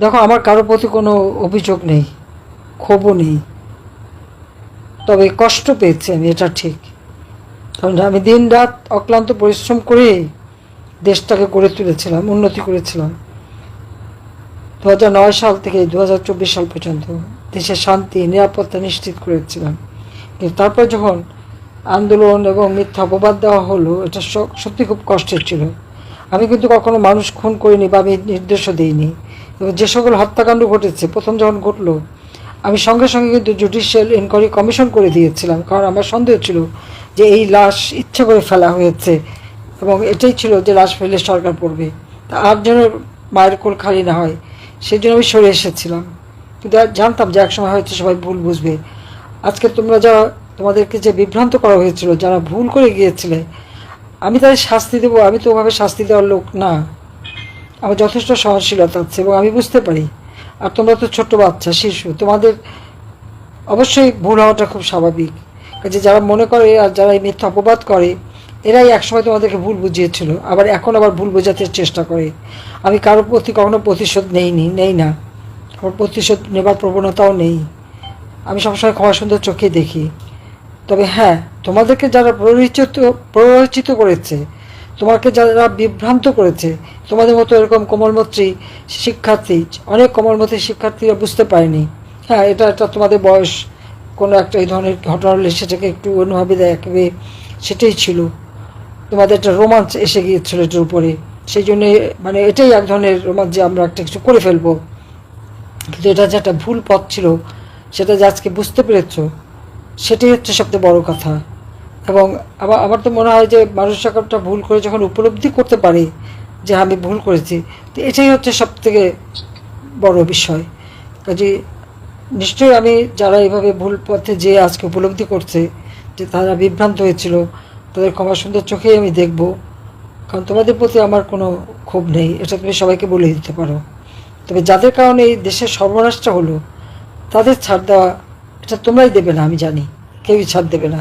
দেখো, আমার কারোর প্রতি কোনো অভিযোগ নেই, ক্ষোভও নেই। তবে কষ্ট পেয়েছি আমি, এটা ঠিক। কারণ আমি দিন রাত অক্লান্ত পরিশ্রম করে দেশটাকে গড়ে তুলেছিলাম, উন্নতি করেছিলাম। দু নয় সাল থেকে দু হাজার চব্বিশ সাল পর্যন্ত দেশের শান্তি, নিরাপত্তা নিশ্চিত করেছিলাম। কিন্তু তারপর যখন আন্দোলন এবং মিথ্যা অপবাদ দেওয়া হলো, এটা সত্যি খুব কষ্টের ছিল। আমি কিন্তু কখনো মানুষ খুন করিনি বা আমি নির্দেশও দিইনি। এবং যে সকল হত্যাকাণ্ড ঘটেছে, প্রথম যখন ঘটলো, আমি সঙ্গে সঙ্গে কিন্তু জুডিশিয়াল ইনকোয়ারি কমিশন করে দিয়েছিলাম, কারণ আমার সন্দেহ ছিল যে এই লাশ ইচ্ছে করে ফেলা হয়েছে এবং এটাই ছিল যে লাশ ফেলে সরকার পড়বে। তা আর যেন মায়ের কোল খালি না হয় সেই জন্য আমি সরে এসেছিলাম। কিন্তু জানতাম যে একসময় হয়তো সবাই ভুল বুঝবে। আজকে তোমরা যারা তোমাদেরকে যে বিভ্রান্ত করা হয়েছিল, যারা ভুল করে গিয়েছিলে আমি তাদের শাস্তি দেবো, আমি তো ওভাবে শাস্তি দেওয়ার লোক না। আমার যথেষ্ট সহনশীলতা আছে এবং আমি বুঝতে পারি। আর তোমরা তো ছোট্ট বাচ্চা, শিশু, তোমাদের অবশ্যই ভুল হওয়াটা খুব স্বাভাবিক। কাজে যারা মনে করে আর যারা এই মিথ্যা অপবাদ করে, এরাই একসময় তোমাদেরকে ভুল বুঝিয়েছিল, আবার এখন আবার ভুল বোঝাতে চেষ্টা করে। আমি কারোর প্রতি কখনো প্রতিশোধ নেইনি, নেই না। আমার প্রতিশোধ নেবার প্রবণতাও নেই। আমি সবসময় ক্ষমা সুন্দর চোখে দেখি। তবে হ্যাঁ তোমাদেরকে যারা প্ররোচিত প্ররোচিত করেছে, তোমাকে যারা বিভ্রান্ত করেছে, তোমাদের মতো এরকম কোমলমত্রী শিক্ষার্থী, অনেক কোমলমত্রী শিক্ষার্থীরা বুঝতে পারেনি। হ্যাঁ এটা একটা তোমাদের বয়স, কোনো একটা এই ধরনের ঘটনা হলে সেটাকে একটু অন্যভাবে দেখবে সেটাই ছিল। তোমাদের একটা রোমাঞ্চ এসে গিয়েছিল এটার উপরে। সেই জন্যে মানে এটাই এক ধরনের রোমাঞ্চ যে আমরা একটা কিছু করে ফেলব। কিন্তু এটা যে একটা ভুল পথ ছিল, সেটা যে আজকে বুঝতে পেরেছ সেটাই হচ্ছে সবচেয়ে বড় কথা। এবং আমার আমার তো মনে হয় যে মানুষ একটা ভুল করে যখন উপলব্ধি করতে পারে যে আমি ভুল করেছি, তো এটাই হচ্ছে সব থেকে বড় বিষয়। কাজে নিশ্চয়ই আমি যারা এভাবে ভুল পথে যে আজকে উপলব্ধি করছে, যে তারা বিভ্রান্ত হয়েছিল, তাদের ক্ষমা সুন্দর চোখেই আমি দেখব। কারণ তোমাদের প্রতি আমার কোনো ক্ষোভ নেই, এটা তুমি সবাইকে বলে দিতে পারো। তবে যাদের কারণে এই দেশের সর্বনাশটা হলো, তাদের ছাড় দেওয়া, এটা তোমরাই দেবে না, আমি জানি। কেউই ছাড় দেবে না।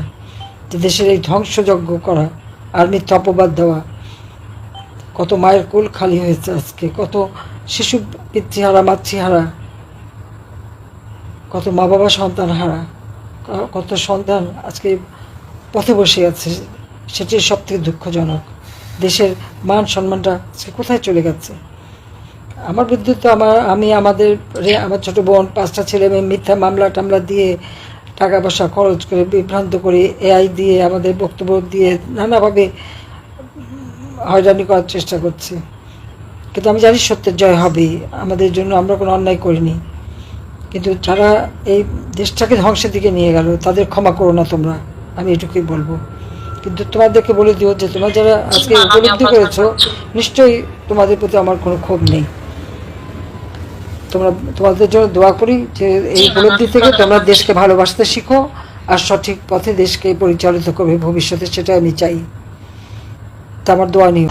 যে দেশের এই ধ্বংসযজ্ঞ করা আর মিথ্যা অপবাদ দেওয়া, কত মায়ের কোল খালি হয়েছে আজকে, কত শিশু পিতৃহারা, মাতৃহারা, কত মা বাবা সন্তান হারা, কত সন্তান আজকে পথে বসে আছে সেটি সব থেকে দুঃখজনক। দেশের মান সম্মানটা আজকে কোথায় চলে গেছে? আমার বিদ্যুৎ আমার, আমি, আমাদের আমার ছোট বোন, পাঁচটা ছেলে মেয়ে মিথ্যা মামলা টামলা দিয়ে টাকা পয়সা খরচ করে বিভ্রান্ত করে এআই দিয়ে আমাদের বক্তব্য দিয়ে নানাভাবে হয়রানি করার চেষ্টা করছে। কিন্তু আমি জানি সত্যের জয় হবে। আমাদের জন্য আমরা কোনো অন্যায় করিনি। কিন্তু যারা এই দেশটাকে ধ্বংসের দিকে নিয়ে গেল তাদের ক্ষমা করো না তোমরা। আমি এটুকুই বলব। কিন্তু তোমাদেরকে বলে দিও যে তোমরা যারা আজকে উপলব্ধি করেছ নিশ্চয়ই তোমাদের প্রতি আমার কোনো ক্ষোভ নেই। তোমরা তোমাদের জন্য দোয়া করি যে এই উপলব্ধি থেকে তোমরা দেশকে ভালোবাসতে শিখো আর সঠিক পথে দেশকে পরিচালিত করবে ভবিষ্যতে সেটা আমি চাই। তা আমার দোয়া নিও